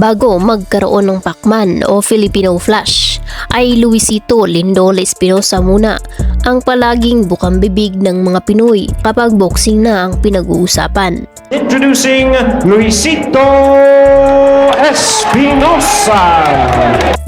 bago magkaroon ng Pacman o Filipino Flash ay Luisito Lindola Espinosa muna ang palaging bukang bibig ng mga Pinoy kapag boxing na ang pinag-uusapan. Introducing Luisito Espinosa.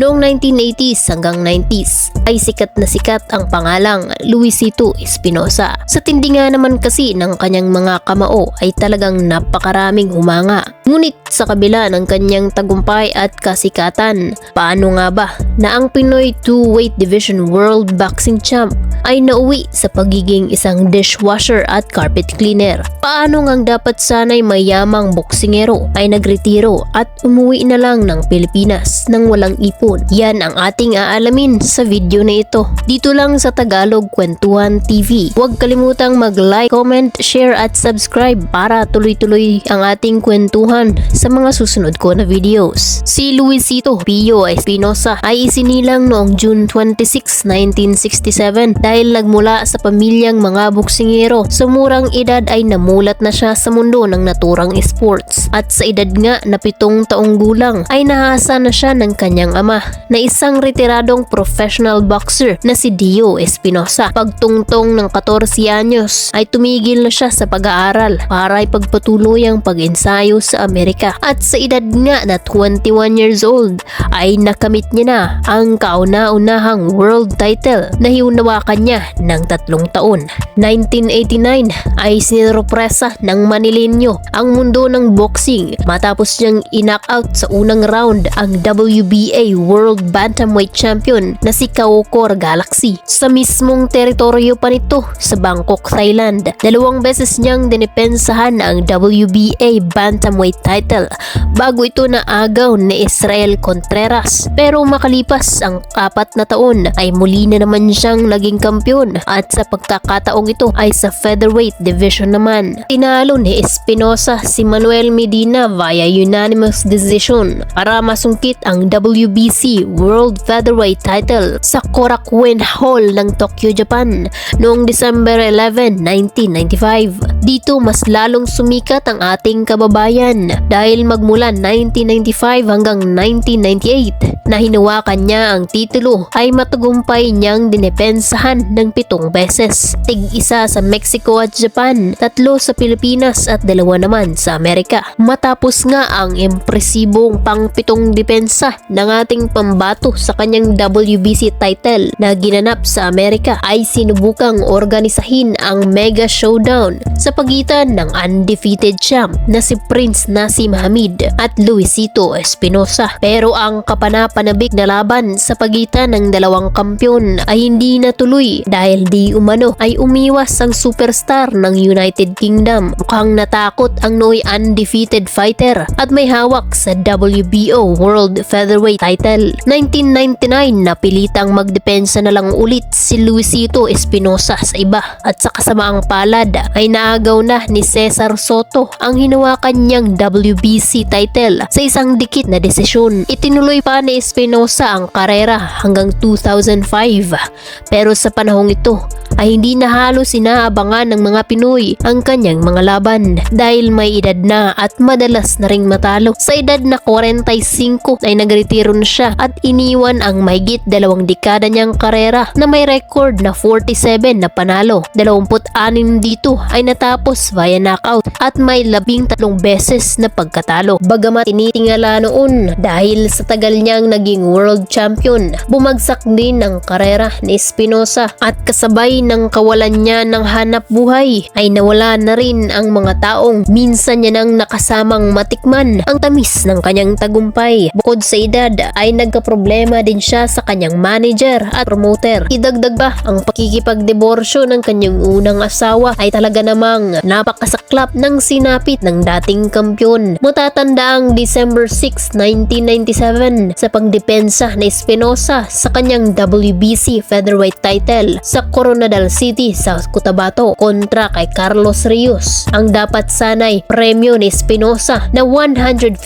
Noong 1980s hanggang 90s ay sikat na sikat ang pangalang Luisito Espinosa. Sa tindi nga naman kasi ng kanyang mga kamao ay talagang napakaraming humanga. Ngunit sa kabila ng kanyang tagumpay at kasikatan, paano nga ba na ang Pinoy 2-weight division world boxing champ ay nauwi sa pagiging isang dishwasher at carpet cleaner? Paano ngang dapat sanay mayamang boksingero ay nagretiro at umuwi na lang ng Pilipinas nang walang ipon? Yan ang ating aalamin sa video na ito. Dito lang sa Tagalog Kwentuhan TV. Huwag kalimutang mag-like, comment, share at subscribe para tuloy-tuloy ang ating kwentuhan sa mga susunod ko na videos. Si Luisito Pio Espinosa ay isinilang noong June 26, 1967 dahil nagmula sa pamilyang mga boksingero. Sa murang edad ay namulat na siya sa mundo ng naturang sports at sa edad nga na pitong taong gulang ay nahasa na siya ng kanyang ama na isang retiradong professional boxer na si Dio Espinosa. Pagtungtong ng 14 anyos ay tumigil na siya sa pag-aaral para ipagpatuloy ang pag-ensayo sa Amerika at sa edad nga na 21 years old ay nakamit niya na ang kauna-unahang world title na hiunawakan niya ng tatlong taon. 1989 ay sinurpresa ng Manilenyo ang mundo ng boxing matapos niyang in-knockout sa unang round ang WBA World Bantamweight Champion na si Kaokor Galaxy sa mismong teritoryo pa nito sa Bangkok, Thailand. Dalawang beses niyang dinipensahan ang WBA Bantamweight title bago ito naagaw ni Israel Contreras. Pero makalipas ang apat na taon ay muli na naman siyang naging kampiyon at sa pagkakataong ito ay sa featherweight division naman. Tinalo ni Espinosa si Manuel Medina via unanimous decision para masungkit ang WBC World Featherweight title sa Korakuen Hall ng Tokyo, Japan noong December 11, 1995. Dito mas lalong sumikat ang ating kababayan dahil magmula 1995 hanggang 1998 na hinawakan niya ang titulo ay matagumpay niyang dinepensahan ng pitong beses. Tig-isa sa Mexico at Japan, tatlo sa Pilipinas at dalawa naman sa Amerika. Matapos nga ang impresibong pang-pitong depensa ng ating pambato sa kanyang WBC title na ginanap sa Amerika ay sinubukang organisahin ang Mega Showdown sa pagitan ng undefeated champ na si Prince Nasim Hamid at Luisito Espinosa. Pero ang kapanapanabik na laban sa pagitan ng dalawang kampyon ay hindi natuloy dahil di umano ay umiwas ang superstar ng United Kingdom. Mukhang natakot ang nooy undefeated fighter at may hawak sa WBO World Featherweight title. 1999 napilitang magdepensa na lang ulit si Luisito Espinosa sa iba at sa kasamaang palad ay naagaw na ni Cesar Soto ang hinawakan niyang WBC title sa isang dikit na desisyon. Itinuloy pa ni Espinosa ang karera hanggang 2005 pero sa panahong ito ay hindi na halos inaabangan ng mga Pinoy ang kanyang mga laban dahil may edad na at madalas na ring matalo. Sa edad na 45 ay nagretiro na siya at iniwan ang mahigit dalawang dekada niyang karera na may record na 47 na panalo. 26 dito ay natapos via knockout at may labing tatlong beses na pagkatalo. Bagamat tinitingala noon dahil sa tagal niyang naging world champion, bumagsak din ang karera ni Espinosa at kasabay ng kawalan niya ng hanap buhay ay nawala na rin ang mga taong minsan niya nang nakasamang matikman ang tamis ng kanyang tagumpay. Bukod sa edad ay nagkaproblema din siya sa kanyang manager at promoter. Idagdag ba ang pakikipagdiborsyo ng kanyang unang asawa ay talaga namang napakasaklap ng sinapit ng dating kampyon. Matatanda ang December 6, 1997 sa pagdepensa ni Espinosa sa kanyang WBC featherweight title sa Coronado Capital City sa Cotabato kontra kay Carlos Rios. Ang dapat sanay premyo ni Espinosa na 150,000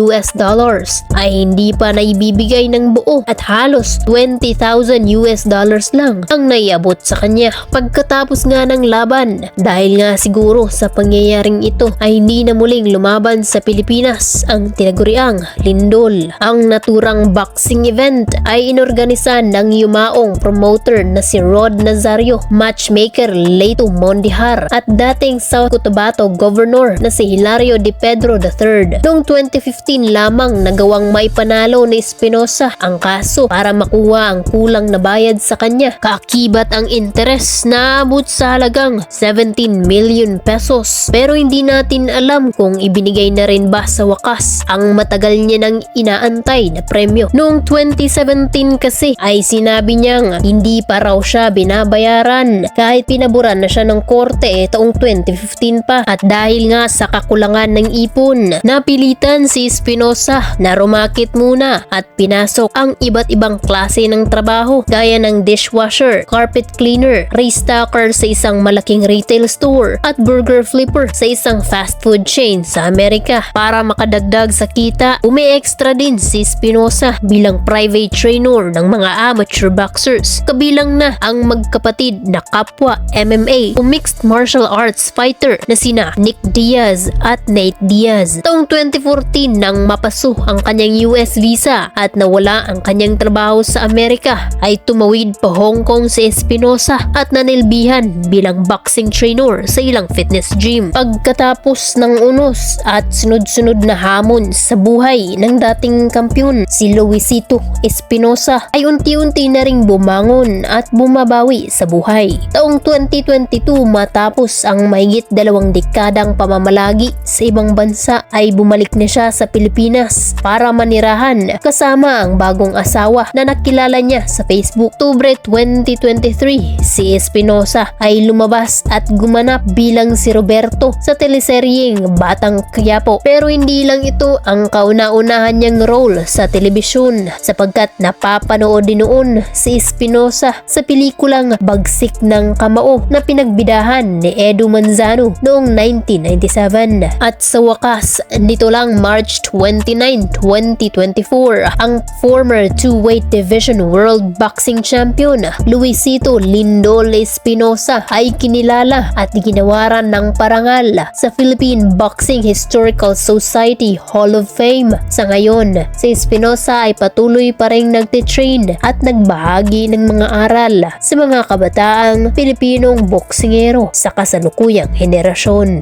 US dollars ay hindi pa naibibigay ng buo at halos 20,000 US dollars lang ang naiabot sa kanya. Pagkatapos nga ng laban, dahil nga siguro sa pangyayaring ito ay hindi na muling lumaban sa Pilipinas ang tinaguriang Lindol. Ang naturang boxing event ay inorganisa ng yumaong promoter na si Rod Nazario, matchmaker Leito Mondihar at dating South Cotabato Governor na si Hilario de Pedro III. Noong 2015 lamang nagawang may panalo ni Espinosa ang kaso para makuha ang kulang na bayad sa kanya. Kaakibat ang interes na abot sa halagang 17 million pesos. Pero hindi natin alam kung ibinigay na rin ba sa wakas ang matagal niya nang inaantay na premyo. Noong 2017 kasi ay sinabi niyang hindi pa raw siya binabayaran. Kahit pinaburan na siya ng korte eh, taong 2015 pa. At dahil nga sa kakulangan ng ipon napilitan si Espinosa na rumakit muna at pinasok ang iba't ibang klase ng trabaho gaya ng dishwasher, carpet cleaner, restocker sa isang malaking retail store at burger flipper sa isang fast food chain sa Amerika. Para makadagdag sa kita umi-extra din si Espinosa bilang private trainer ng mga amateur boxers. Kabilang na ang magkapatid na kapwa MMA o mixed martial arts fighter na sina Nick Diaz at Nate Diaz. Taong 2014 nang mapaso ang kanyang US visa at nawala ang kanyang trabaho sa Amerika ay tumawid pa Hong Kong si Espinosa at nanilbihan bilang boxing trainer sa ilang fitness gym. Pagkatapos ng unos at sunod-sunod na hamon sa buhay ng dating kampiyon si Luisito Espinosa ay unti-unti na ring bumangon at bumabawi sa buhay. Taong 2022 matapos ang mahigit dalawang dekadang pamamalagi sa ibang bansa ay bumalik na siya sa Pilipinas para manirahan kasama ang bagong asawa na nakilala niya sa Facebook. Oktubre 2023, si Espinosa ay lumabas at gumanap bilang si Roberto sa teleseryeng Batang Quiapo. Pero hindi lang ito ang kauna-unahan niyang role sa telebisyon sapagkat napapanood din noon si Espinosa sa pelikulang Bagsik ng Kamao na pinagbidahan ni Edu Manzano noong 1997. At sa wakas, nito lang March 29, 2024, ang former two-weight division world boxing champion Luisito Lindol Espinosa ay kinilala at ginawaran ng parangal sa Philippine Boxing Historical Society Hall of Fame. Sa ngayon, si Espinosa ay patuloy pa rin nagtitrain at nagbahagi ng mga aral sa mga kabataang Pilipinong boksingero sa kasalukuyang henerasyon.